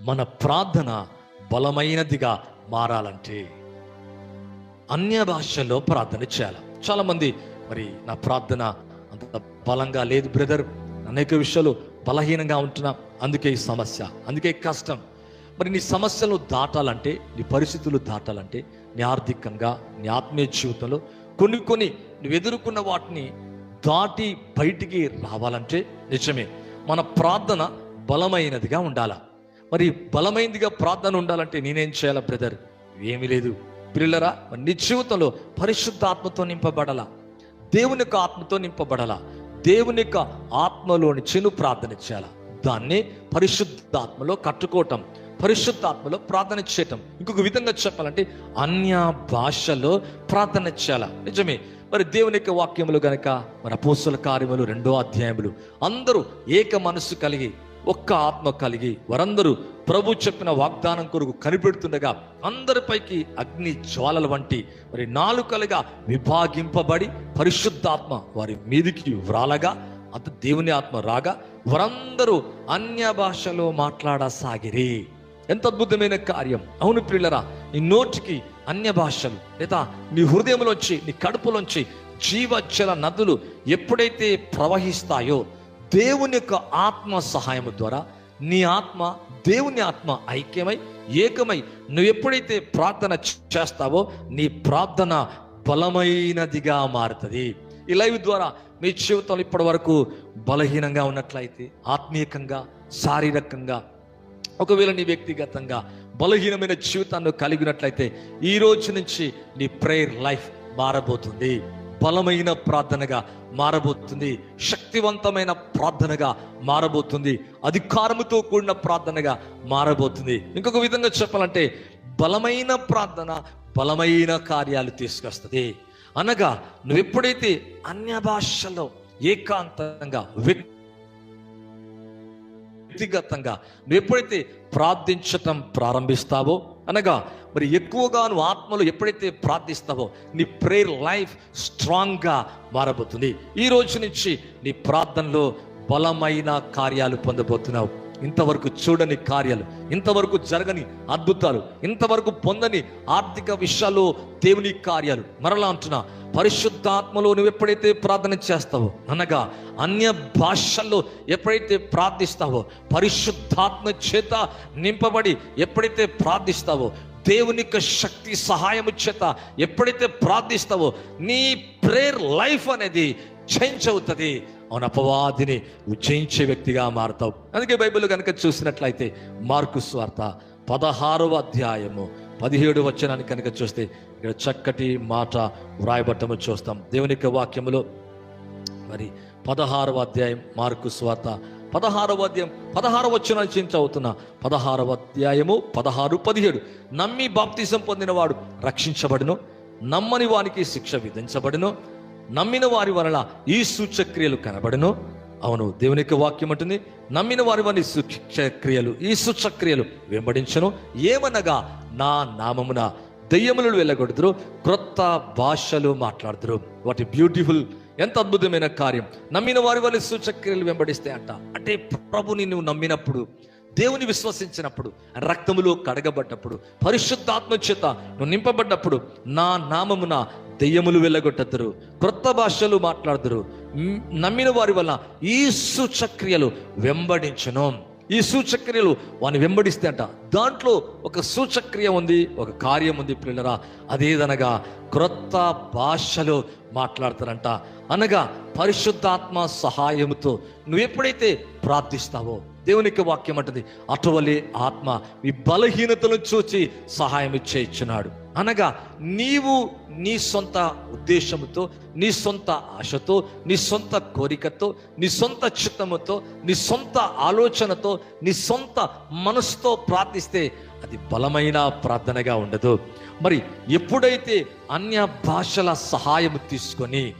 మన ప్రార్థన బలమైనదిగా మారాలంటే అన్య భాషల్లో ప్రార్థన చేయాలి. చాలామంది మరి నా ప్రార్థన అంత బలంగా లేదు బ్రదర్. అనేక విషయాలు బలహీనంగా ఉంటున్నా. అందుకే ఈ సమస్య అందుకే కష్టం. మరి నీ సమస్యలు దాటాలంటే నీ పరిస్థితులు దాటాలంటే నీ ఆర్థికంగా నీ ఆత్మీయ జీవితంలో కొన్ని కొన్ని నువ్వు ఎదుర్కొన్న వాటిని దాటి బయటికి రావాలంటే నిజమే. మన ప్రార్థన బలమైనదిగా ఉండాలా? మరి బలమైనదిగా ప్రార్థన ఉండాలంటే నేనేం చేయాలా బ్రదర్? ఏమీ లేదు. పిల్లరా మరి నీ జీవితంలో పరిశుద్ధ ఆత్మతో నింపబడాలా? దేవుని యొక్క ఆత్మతో నింపబడాలా? దేవుని యొక్క ఆత్మలోని చెను ప్రార్థన చేయాల? దాన్ని పరిశుద్ధ ఆత్మలో కట్టుకోవటం పరిశుద్ధ ఆత్మలో ప్రార్థన చేయటం. ఇంకొక విధంగా చెప్పాలంటే అన్య భాషలో ప్రార్థన చేయాలా? నిజమే. మరి దేవుని యొక్క వాక్యములు గనక మన అపోస్తుల కార్యములు రెండో అధ్యాయములు అందరూ ఏక మనస్సు కలిగి ఒక్క ఆత్మ కలిగి వారందరూ ప్రభు చెప్పిన వాగ్దానం కొరకు కనిపెడుతుండగా అందరిపైకి అగ్ని జ్వాలల వంటి మరి నాలుకలుగా విభాగింపబడి పరిశుద్ధాత్మ వారి మీదికి వ్రాలగా అంత దేవుని ఆత్మ రాగా వారందరూ అన్య భాషలో మాట్లాడసాగిరి. ఎంత అద్భుతమైన కార్యం. అవును పిల్లరా నీ నోటికి అన్య భాషలు లేదా నీ హృదయంలోంచి నీ కడుపులోంచి జీవజల నదులు ఎప్పుడైతే ప్రవహిస్తాయో దేవుని యొక్క ఆత్మ సహాయం ద్వారా నీ ఆత్మ దేవుని ఆత్మ ఐక్యమై ఏకమై నువ్వు ఎప్పుడైతే ప్రార్థన చేస్తావో నీ ప్రార్థన బలమైనదిగా మారుతుంది. ఈ లైవ్ ద్వారా మీ జీవితంలో ఇప్పటి వరకు బలహీనంగా ఉన్నట్లయితే ఆత్మీయకంగా శారీరకంగా ఒకవేళ నీ వ్యక్తిగతంగా బలహీనమైన జీవితాన్ని కలిగినట్లయితే ఈ రోజు నుంచి నీ ప్రేయర్ లైఫ్ మారబోతుంది. బలమైన ప్రార్థనగా మారబోతుంది. శక్తివంతమైన ప్రార్థనగా మారబోతుంది. అధికారముతో కూడిన ప్రార్థనగా మారబోతుంది. ఇంకొక విధంగా చెప్పాలంటే బలమైన ప్రార్థన బలమైన కార్యాలు తీసుకొస్తుంది. అనగా నువ్వు ఎప్పుడైతే అన్య భాషలో ఏకాంతంగా వ్యక్తిగతంగా నువ్వు ఎప్పుడైతే ప్రార్థించటం ప్రారంభిస్తావో అనగా మరి ఎక్కువగా నువ్వు ఆత్మలో ఎప్పుడైతే ప్రార్థిస్తావో నీ ప్రేయర్ లైఫ్ స్ట్రాంగ్గా మారబోతుంది. ఈ రోజు నుంచి నీ ప్రార్థనలో బలమైన కార్యాలు పొందబోతున్నావు. ఇంతవరకు చూడని కార్యాలు ఇంతవరకు జరగని అద్భుతాలు ఇంతవరకు పొందని ఆర్థిక విషయాల్లో దేవుని కార్యాలు. మరలా అంటున్నా పరిశుద్ధాత్మలో నువ్వు ఎప్పుడైతే ప్రార్థన చేస్తావో అనగా అన్య భాషల్లో ఎప్పుడైతే ప్రార్థిస్తావో పరిశుద్ధాత్మ చేత నింపబడి ఎప్పుడైతే ప్రార్థిస్తావో దేవుని యొక్క శక్తి సహాయము చేత ఎప్పుడైతే ప్రార్థిస్తావో నీ ప్రేయర్ లైఫ్ అనేది చేంజ్ అవుతుంది. అవును అపవాదిని నువ్వు జయించే వ్యక్తిగా మారతావు. అందుకే బైబిల్ కనుక చూసినట్లయితే మార్కు స్వార్త పదహారవ అధ్యాయము పదిహేడు వచనాన్ని కనుక చూస్తే ఇక్కడ చక్కటి మాట వ్రాయబట్టము చూస్తాం. దేవుని యొక్క వాక్యములో మరి పదహారవ అధ్యాయం మార్కు స్వార్త పదహారవ అధ్యాయం పదహారవ వచ్చిన అవుతున్న పదహారవ అధ్యాయము పదహారు పదిహేడు. నమ్మి బాప్తిజం పొందినవాడు రక్షించబడును నమ్మని వానికి శిక్ష విధించబడును. నమ్మిన వారి వలన ఈ సూచక్రియలు కనబడను. అవును దేవుని యొక్క వాక్యం అంటుంది నమ్మిన వారి వారి సూచక్రియలు ఈ సూచక్రియలు వెంబడించను. ఏమనగా నా నామమున దెయ్యములు వెళ్ళగొడుతురు క్రొత్త భాషలు మాట్లాడుతురు వాటి బ్యూటిఫుల్ ఎంత అద్భుతమైన కార్యం. నమ్మిన వారి వారి సూచక్రియలు వెంబడిస్తే అంట అంటే ప్రభుని నువ్వు నమ్మినప్పుడు దేవుని విశ్వసించినప్పుడు రక్తములో కడగబడ్డప్పుడు పరిశుద్ధాత్మ చేత నువ్వు నింపబడ్డప్పుడు నా నామమున దెయ్యములు వెళ్ళగొట్టదురు క్రొత్త భాషలు మాట్లాడుదురు. నమ్మిన వారి వల్ల ఈ సూచక్రియలు వెంబడించను. ఈ సూచక్రియలు వాని వెంబడిస్తే అంట దాంట్లో ఒక సూచక్రియ ఉంది ఒక కార్యం ఉంది పిల్లరా అదేదనగా క్రొత్త భాషలో మాట్లాడతారంట. అనగా పరిశుద్ధాత్మ సహాయముతో నువ్వు ఎప్పుడైతే ప్రార్థిస్తావో దేవునికి వాక్యం అంటది అటువలే ఆత్మ మీ బలహీనతను చూచి సహాయం ఇచ్చేయిచున్నాడు అనగా నీవు నీ సొంత ఉద్దేశముతో నీ సొంత ఆశతో నీ సొంత కోరికతో నీ సొంత చిత్తముతో నీ సొంత ఆలోచనతో నీ సొంత మనసుతో ప్రార్థిస్తే అది బలమైన ప్రార్థనగా ఉండదు. మరి ఎప్పుడైతే అన్య భాషల సహాయము తీసుకొని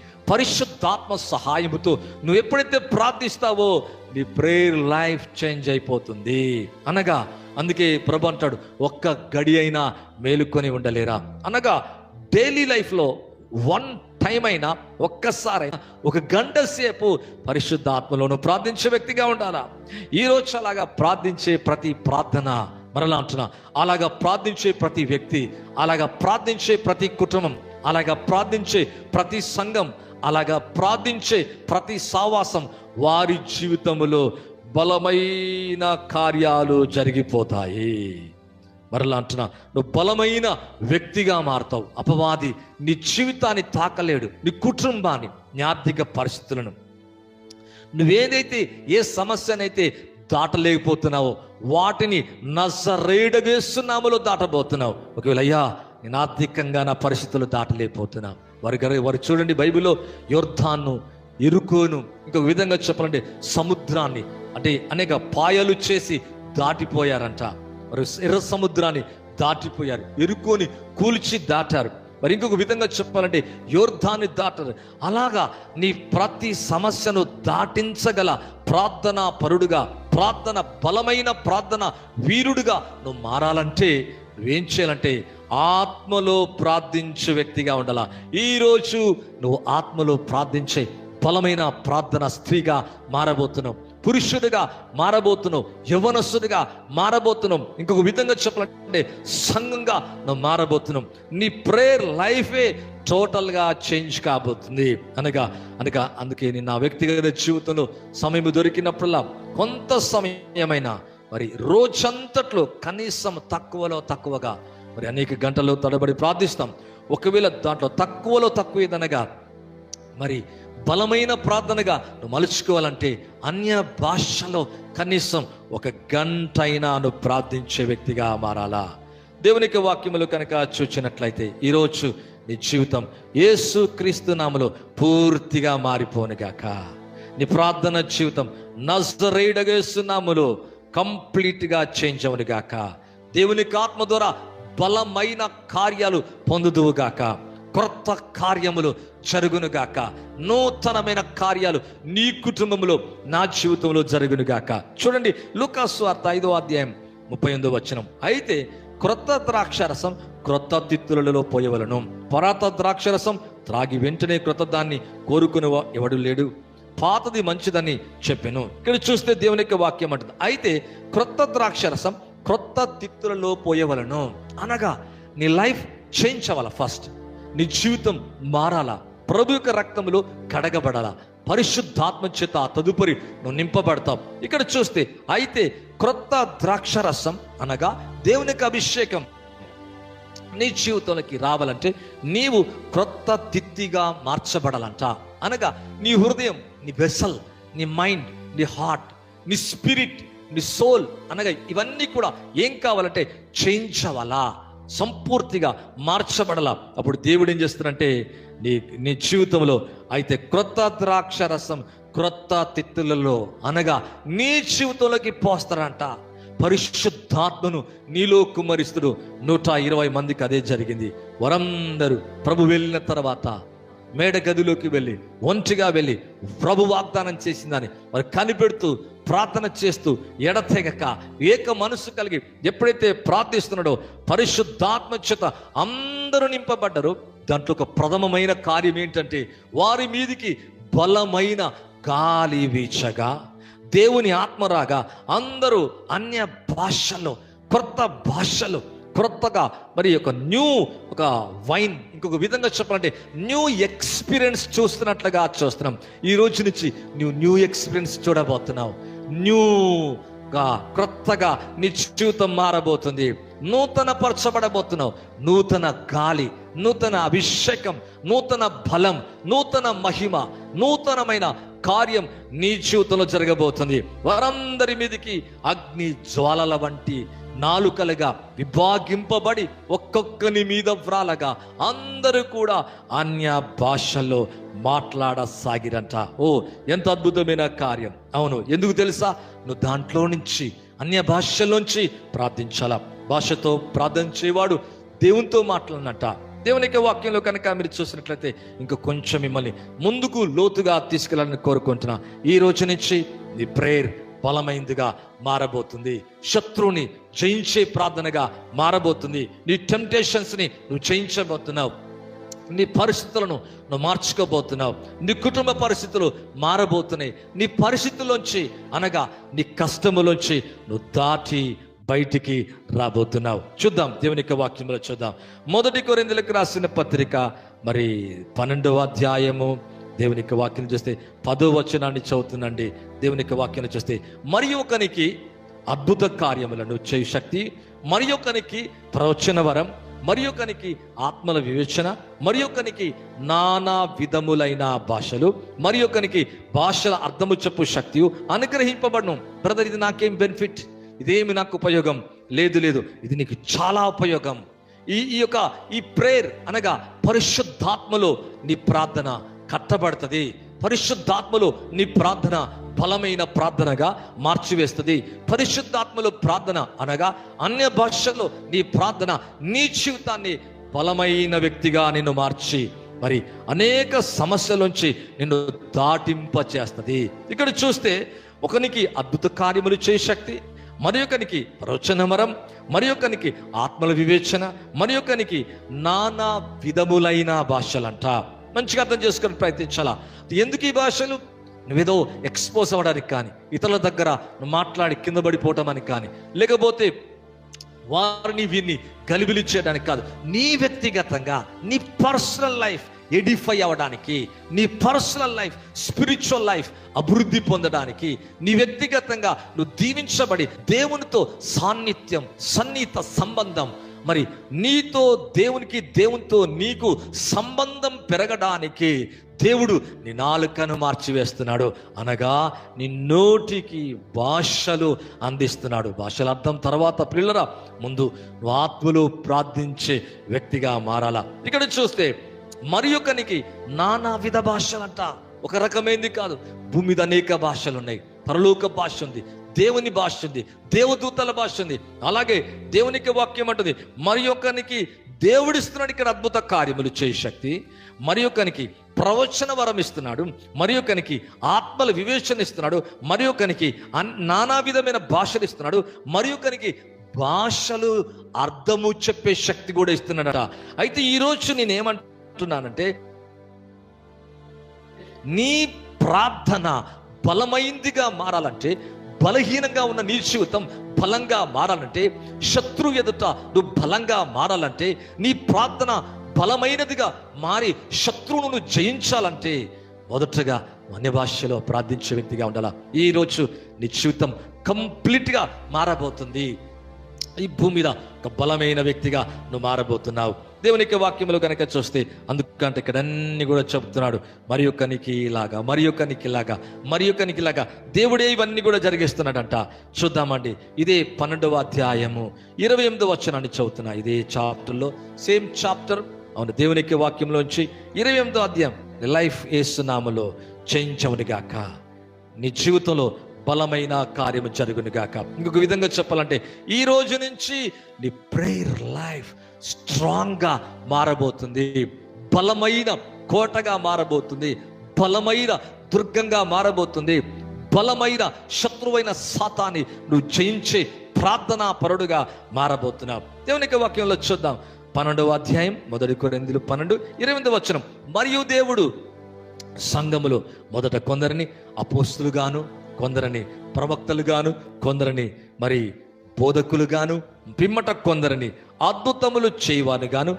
పరిశుద్ధాత్మ సహాయముతో నువ్వు ఎప్పుడైతే ప్రార్థిస్తావో నీ ప్రేయర్ లైఫ్ చేంజ్ అయిపోతుంది. అనగా అందుకే ప్రభు అంటాడు ఒక్క గడి అయినా మేలుకొని ఉండలేరా? అనగా డైలీ లైఫ్లో వన్ టైం అయినా ఒక్కసారి ఒక గంట సేపు పరిశుద్ధాత్మలోను ప్రార్థించే వ్యక్తిగా ఉండాలా? ఈ రోజు అలాగా ప్రార్థించే ప్రతి ప్రార్థన మరలా అంటున్నా అలాగా ప్రార్థించే ప్రతి వ్యక్తి అలాగా ప్రార్థించే ప్రతి కుటుంబం అలాగా ప్రార్థించే ప్రతి సంఘం అలాగా ప్రార్థించే ప్రతి సావాసం వారి జీవితంలో బలమైన కార్యాలు జరిగిపోతాయి. మరలా అంటున్నా నువ్వు బలమైన వ్యక్తిగా మారుతావు. అపవాది నీ జీవితాన్ని తాకలేడు నీ కుటుంబాన్ని నీ ఆర్థిక పరిస్థితులను. నువ్వేదైతే ఏ సమస్యనైతే దాటలేకపోతున్నావో వాటిని నజరేడవేస్తున్నాములో దాటబోతున్నావు. ఒకవేళ అయ్యా నేను ఆర్థికంగా నా పరిస్థితులు దాటలేకపోతున్నా. వారి గారు వారు చూడండి బైబిల్లో యోర్ధాన్ను ఇరుకును ఇంకొక విధంగా చెప్పాలంటే సముద్రాన్ని అంటే అనేక పాయలు చేసి దాటిపోయారంట. మరి ఎర్ర సముద్రాన్ని దాటిపోయారు ఎరుకోని కూల్చి దాటారు. మరి ఇంకొక విధంగా చెప్పాలంటే యోర్ధాన్ని దాటారు. అలాగా నీ ప్రతి సమస్యను దాటించగల ప్రార్థన పరుడుగా ప్రార్థన బలమైన ప్రార్థన వీరుడుగా నువ్వు మారాలంటే నువ్వేం చేయాలంటే ఆత్మలో ప్రార్థించే వ్యక్తిగా ఉండాలా? ఈరోజు నువ్వు ఆత్మలో ప్రార్థించే బలమైన ప్రార్థన స్త్రీగా మారబోతున్నావు. పురుషుడిగా మారబోతున్నావు. యవనస్తుడిగా మారబోతున్నాం ఇంకొక విధంగా చెప్పాలంటే సంఘంగా నువ్వు మారబోతున్నావు. నీ ప్రేయర్ లైఫే టోటల్గా చేంజ్ కాబోతుంది. అనగా అనగా అందుకే నేను నా వ్యక్తిగత జీవితంలో సమయం దొరికినప్పుడల్లా కొంత సమయమైనా మరి రోజంతట్లో కనీసం తక్కువలో తక్కువగా మరి అనేక గంటలు తడబడి ప్రార్థిస్తాం. ఒకవేళ దాంట్లో తక్కువలో తక్కువ ఏదనగా మరి బలమైన ప్రార్థనగా నువ్వు మలుచుకోవాలంటే అన్య భాషలో కనీసం ఒక గంట అయినా నువ్వు ప్రార్థించే వ్యక్తిగా మారాలా? దేవునికి వాక్యములు కనుక చూచినట్లయితే ఈరోజు నీ జీవితం యేసు క్రీస్తు నామలో పూర్తిగా మారిపోనుగాక నీ ప్రార్థన జీవితం నజరేడగేస్తున్నాములో కంప్లీట్గా చేంజ్ అవునుగాక దేవునికి ఆత్మ ద్వారా బలమైన కార్యాలు పొందుదువుగాక క్రొత్త కార్యములు జరుగునుగాక నూతనమైన కార్యాలు నీ కుటుంబంలో నా జీవితంలో జరుగునుగాక చూడండి లూకాసు వార్త ఐదో అధ్యాయం ముప్పై ఎనిమిదో వచనం. అయితే క్రొత్త ద్రాక్షరసం క్రొత్త తిత్తులలో పోయవలను. పరాత ద్రాక్షరసం త్రాగి వెంటనే క్రొత్త దాన్ని కోరుకుని ఎవడు లేడు. పాతది మంచిదని చెప్పాను. ఇక్కడ చూస్తే దేవుని యొక్క వాక్యం అంటుంది. అయితే క్రొత్త ద్రాక్షరసం క్రొత్త తిత్తులలో పోయవలను అనగా నీ లైఫ్ చేంజ్ అవ్వాల ఫస్ట్? నీ జీవితం మారాలా? ప్రభు యొక్క రక్తంలో కడగబడాలా? పరిశుద్ధాత్మ చేత తదుపరి నువ్వు నింపబడతావు. ఇక్కడ చూస్తే అయితే క్రొత్త ద్రాక్షరసం అనగా దేవునికి అభిషేకం నీ జీవితంలోకి రావాలంటే నీవు క్రొత్త తిత్తిగా మార్చబడాలంట. అనగా నీ హృదయం నీ వెసల్ నీ మైండ్ నీ హార్ట్ నీ స్పిరిట్ నీ సోల్ అనగా ఇవన్నీ కూడా ఏం కావాలంటే చేంజ్ సంపూర్తిగా మార్చబడలా. అప్పుడు దేవుడు ఏం చేస్తాడంటే నీ నీ జీవితంలో అయితే క్రొత్త ద్రాక్ష రసం క్రొత్త తిత్తులలో అనగా నీ జీవితంలోకి పోస్తారంట పరిశుద్ధాత్మను నీలో కుమరిస్తుడు నూట ఇరవై మందికి అదే జరిగింది. వరందరూ ప్రభు వెళ్ళిన తర్వాత మేడ గదిలోకి వెళ్ళి ఒంటిగా వెళ్ళి ప్రభు వాగ్దానం చేసిందని వారు కనిపెడుతూ ప్రార్థన చేస్తూ ఎడతెగక ఏక మనసు కలిగి ఎప్పుడైతే ప్రార్థిస్తున్నాడో పరిశుద్ధాత్మ చేత అందరూ నింపబడ్డరు. దాంట్లో ఒక ప్రథమమైన కార్యం ఏంటంటే వారి మీదికి బలమైన గాలి వీచగా దేవుని ఆత్మరాగా అందరూ అన్య భాషలు కొత్త భాషలు క్రొత్తగా మరి ఒక న్యూ ఒక వైన్ ఇంకొక విధంగా చెప్పాలంటే న్యూ ఎక్స్పీరియన్స్ చూస్తున్నట్లుగా చూస్తున్నాం. ఈ రోజు నుంచి నువ్వు న్యూ ఎక్స్పీరియన్స్ చూడబోతున్నావు. న్యూగా క్రొత్తగా నీ జీవితం మారబోతుంది. నూతన పరచబడబోతున్నావు నూతన గాలి నూతన అభిషేకం నూతన బలం నూతన మహిమ నూతనమైన కార్యం నీ జీవితంలో జరగబోతుంది. వారందరి మీదకి అగ్ని జ్వాలల వంటి నాలుకలుగా విభాగింపబడి ఒక్కొక్కని మీద వ్రాలగా అందరూ కూడా అన్య భాషల్లో మాట్లాడసాగిరంట. ఓ ఎంత అద్భుతమైన కార్యం. అవును ఎందుకు తెలుసా? నువ్వు దాంట్లో నుంచి అన్య భాషల్లోంచి ప్రార్థించాలా? భాషతో ప్రార్థన చేయవాడు దేవునితో మాట్లాడినట్ట. దేవునికి వాక్యంలో కనుక మీరు చూసినట్లయితే ఇంకా కొంచెం మిమ్మల్ని ముందుకు లోతుగా తీసుకెళ్ళాలని కోరుకుంటున్నా. ఈ రోజు నుంచి నీ ప్రేయర్ బలమైందిగా మారబోతుంది. శత్రువుని జయించే ప్రార్థనగా మారబోతుంది. నీ టెంప్టేషన్స్ని నువ్వు జయించబోతున్నావు నీ పరిస్థితులను నువ్వు మార్చుకోబోతున్నావు. నీ కుటుంబ పరిస్థితులు మారబోతున్నాయి. నీ పరిస్థితుల్లోంచి అనగా నీ కష్టములోంచి నువ్వు దాటి బయటికి రాబోతున్నావు. చూద్దాం దేవుని యొక్క వాక్యంలో చూద్దాం. మొదటి కొరిందులకు రాసిన పత్రిక మరి పన్నెండవ అధ్యాయము దేవుని యొక్క వాక్యం చూస్తే పదో వచనాన్ని చదువుతుందండి దేవుని యొక్క వాక్యాన్ని చూస్తే మరి ఒకనికి అద్భుత కార్యములను చేయు శక్తి మరి ఒకనికి ప్రవచన వరం మరి ఒకనికి ఆత్మల వివేచన మరి ఒకనికి నానా విధములైన భాషలు మరి ఒకనికి భాషల అర్థము చెప్పు శక్తి అనుగ్రహింపబడను. బ్రదర్ ఇది నాకేం బెనిఫిట్ ఇదేమి నాకు ఉపయోగం? లేదు లేదు. ఇది నీకు చాలా ఉపయోగం. ఈ ఈ యొక్క ఈ ప్రేయర్ అనగా పరిశుద్ధాత్మలో నీ ప్రార్థన కట్టబడుతుంది. పరిశుద్ధాత్మలో నీ ప్రార్థన బలమైన ప్రార్థనగా మార్చివేస్తుంది. పరిశుద్ధాత్మలో ప్రార్థన అనగా అన్య భాషల్లో నీ ప్రార్థన నీ జీవితాన్ని బలమైన వ్యక్తిగా నిన్ను మార్చి మరి అనేక సమస్యలోంచి నిన్ను దాటింప చేస్తుంది ఇక్కడ చూస్తే ఒకనికి అద్భుత కార్యములు చేయ శక్తి మరి ఒకనికి ప్రవచనమరం మరి ఒకనికి ఆత్మల వివేచన మరి ఒకనికి నానా విధములైన భాషలంట. మంచిగా అర్థం చేసుకొని ప్రయత్నించాలా? ఎందుకు ఈ భాషలు? నువ్వేదో ఎక్స్పోజ్ అవ్వడానికి కానీ ఇతరుల దగ్గర నువ్వు మాట్లాడి కింద పడిపోవటం అని కానీ లేకపోతే వారిని వీరిని గలిబిలిచ్చేయడానికి కాదు. నీ వ్యక్తిగతంగా నీ పర్సనల్ లైఫ్ ఎడిఫై అవ్వడానికి నీ పర్సనల్ లైఫ్ స్పిరిచువల్ లైఫ్ అభివృద్ధి పొందడానికి నీ వ్యక్తిగతంగా నువ్వు దీవించబడి దేవునితో సాన్నిత్యం సన్నిహిత సంబంధం మరి నీతో దేవునికి దేవునితో నీకు సంబంధం పెరగడానికి దేవుడు నీ నాలుకను మార్చివేస్తున్నాడు. అనగా నీ నోటికి భాషలు అందిస్తున్నాడు. భాషల అర్థం తర్వాత పిల్లరా ముందు నువ్వు ఆత్మలో ప్రార్థించే వ్యక్తిగా మారాలా. ఇక్కడ చూస్తే మరి ఒకనికి నానా విధ భాషలంట. ఒక రకమైంది కాదు. భూమి మీద అనేక భాషలు ఉన్నాయి పరలోక భాష ఉంది. దేవుని భాష ఉంది దేవదూతల భాష ఉంది. అలాగే దేవునికి వాక్యం అంటుంది మరి ఒకనికి దేవుడిస్తున్నాడు ఇక్కడ అద్భుత కార్యములు చేయ శక్తి. మరి ఒకనికి ప్రవచన వరం ఇస్తున్నాడు మరి ఒకనికి ఆత్మల వివేచన ఇస్తున్నాడు మరి ఒకనికి నానా విధమైన భాషలు ఇస్తున్నాడు మరి ఒకనికి భాషలు అర్థము చెప్పే శక్తి కూడా ఇస్తున్నాడట. అయితే ఈరోజు నేనేమంటున్నానంటే నీ ప్రార్థన బలమైందిగా మారాలంటే బలహీనంగా ఉన్న నీ జీవితం బలంగా మారాలంటే శత్రు ఎదుట నువ్వు బలంగా మారాలంటే నీ ప్రార్థన బలమైనదిగా మారి శత్రువును నువ్వు జయించాలంటే మొదటగా అన్య భాషలో ప్రార్థించే వ్యక్తిగా ఉండాలా? ఈరోజు నీ జీవితం కంప్లీట్గా మారబోతుంది. ఈ భూమి మీద ఒక బలమైన వ్యక్తిగా నువ్వు మారబోతున్నావు. దేవుని యొక్క వాక్యములు కనుక చూస్తే అందుకంటే ఇక్కడ అన్ని కూడా చెప్తున్నాడు మరి ఒక్కనికి ఇలాగా మరి ఒక్కనికి ఇలాగా మరి ఒక్కనికి ఇలాగా. దేవుడే ఇవన్నీ కూడా జరిగిస్తున్నాడంట. చూద్దామండి ఇదే పన్నెండవ అధ్యాయము ఇరవై ఎనిమిదవ వచనాన్ని చదువుతున్నా. ఇదే చాప్టర్లో సేమ్ చాప్టర్ అవును దేవుని యొక్క వాక్యంలోంచి ఇరవై ఎనిమిదో అధ్యాయం. లైఫ్ ఏసునామలో చేయించవునిగాక నీ జీవితంలో బలమైన కార్యము జరుగునిగాక ఇంకొక విధంగా చెప్పాలంటే ఈ రోజు నుంచి నీ ప్రేయర్ లైఫ్ స్ట్రాంగ్గా మారబోతుంది బలమైన కోటగా మారబోతుంది బలమైన దుర్గంగా మారబోతుంది బలమైన శత్రువైన సాతాన్ని నువ్వు జయించే ప్రార్థనా పరుడుగా మారబోతున్నావు దేవునికి వాక్యంలో చూద్దాం. పన్నెండవ అధ్యాయం మొదటి కొరిందులు పన్నెండు ఇరవై వచనం. మరియు దేవుడు సంఘములో మొదట కొందరిని అపోస్తులుగాను కొందరిని ప్రవక్తలుగాను కొందరిని మరి బోధకులుగాను పిమ్మట కొందరిని అద్భుతములు చేయవారు గాను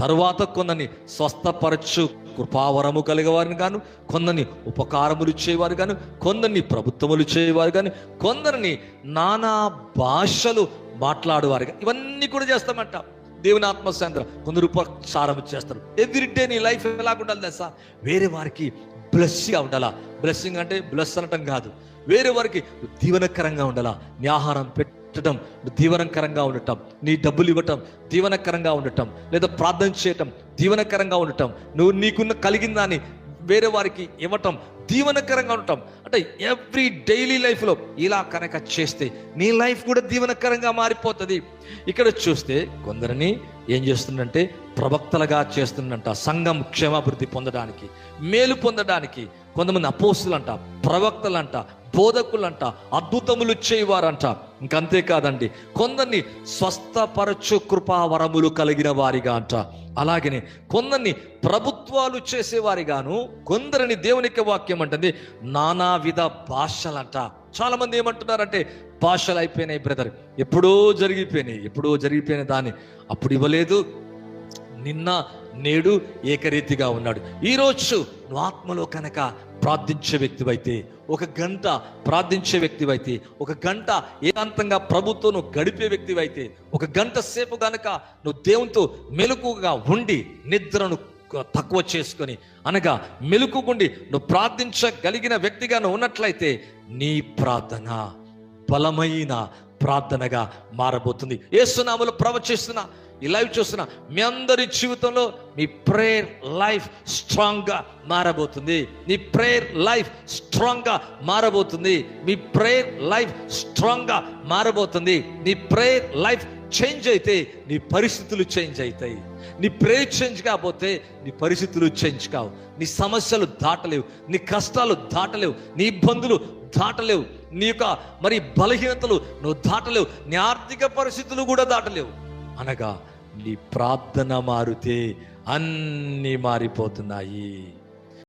తరువాత కొందరిని స్వస్థపరచు కృపావరము కలిగేవారిని గాను కొందరిని ఉపకారములు చేయవారు గాను కొందరిని ప్రభుత్వములు చేయవారు గాని కొందరిని నానా భాషలు మాట్లాడేవారు ఇవన్నీ కూడా చేస్తామంట. దేవుని ఆత్మశాంద్ర కొందరు ఉపచారం చేస్తారు. ఎవ్రీడే నీ లైఫ్ ఎలా ఉండాలి తెలుసా? వేరే వారికి బ్లెస్గా ఉండాలా? బ్లెస్సింగ్ అంటే బ్లెస్ అనటం కాదు. వేరే వారికి దీవనకరంగా ఉండాలా? నీ ఆహారం పెట్టడం దీవనకరంగా ఉండటం నీ డబ్బులు ఇవ్వటం దీవనకరంగా ఉండటం లేదా ప్రార్థన చేయటం దీవనకరంగా ఉండటం నువ్వు నీకున్న కలిగిన దాన్ని వేరే వారికి ఇవ్వటం దీవనకరంగా ఉండటం. అంటే ఎవ్రీ డైలీ లైఫ్లో ఇలా కనుక చేస్తే నీ లైఫ్ కూడా దీవనకరంగా మారిపోతుంది. ఇక్కడ చూస్తే కొందరిని ఏం చేస్తుందంటే ప్రవక్తలుగా చేస్తుందంట సంఘం క్షేమాభివృద్ధి పొందడానికి మేలు పొందడానికి. కొంతమంది అపోస్తులంట ప్రవక్తలంట బోధకులంట అద్భుతములు చేయవారంట. ఇంకంతే కాదండి కొందరిని స్వస్థపరచు కృపావరములు కలిగిన వారిగా అంట. అలాగనే కొందరిని ప్రభుత్వాలు చేసేవారిగాను కొందరిని దేవునికి వాక్యం అంటుంది నానావిధ భాషలంట. చాలామంది ఏమంటున్నారంటే భాషలు అయిపోయినాయి బ్రదర్. ఎప్పుడో జరిగిపోయినాయి ఎప్పుడో జరిగిపోయిన దాన్ని. అప్పుడు ఇవ్వలేదు. నిన్న నేడు ఏకరీతిగా ఉన్నాడు. ఈరోజు నువ్వు ఆత్మలో కనుక ప్రార్థించే వ్యక్తివైతే ఒక గంట ప్రార్థించే వ్యక్తివైతే ఒక గంట ఏకాంతంగా ప్రభుత్వం నువ్వు గడిపే వ్యక్తివైతే ఒక గంట సేపు గనక నువ్వు దేవునితో మెలకుగా ఉండి నిద్రను తక్కువ చేసుకొని అనగా మెలుకుగుండి నువ్వు ప్రార్థించగలిగిన వ్యక్తిగా నువ్వు ఉన్నట్లయితే నీ ప్రార్థన బలమైన ప్రార్థనగా మారబోతుంది. ఏసునాములు ప్రవచిస్తున్నా ఈ లైవ్ చూస్తున్నా మీ అందరి జీవితంలో మీ ప్రేయర్ లైఫ్ స్ట్రాంగ్గా మారబోతుంది. మీ ప్రేయర్ లైఫ్ స్ట్రాంగ్గా మారబోతుంది. మీ ప్రేయర్ లైఫ్ స్ట్రాంగ్గా మారబోతుంది. నీ ప్రేయర్ లైఫ్ చేంజ్ అయితే నీ పరిస్థితులు చేంజ్ అవుతాయి. నీ ప్రేయర్ చేంజ్ కాకపోతే నీ పరిస్థితులు చేంజ్ కావు. నీ సమస్యలు దాటలేవు. నీ కష్టాలు దాటలేవు. నీ ఇబ్బందులు దాటలేవు. నీ యొక్క మరి బలహీనతలు నువ్వు దాటలేవు. నీ ఆర్థిక పరిస్థితులు కూడా దాటలేవు. అనగా నీ ప్రార్థన మారితే అన్నీ మారిపోతున్నాయి.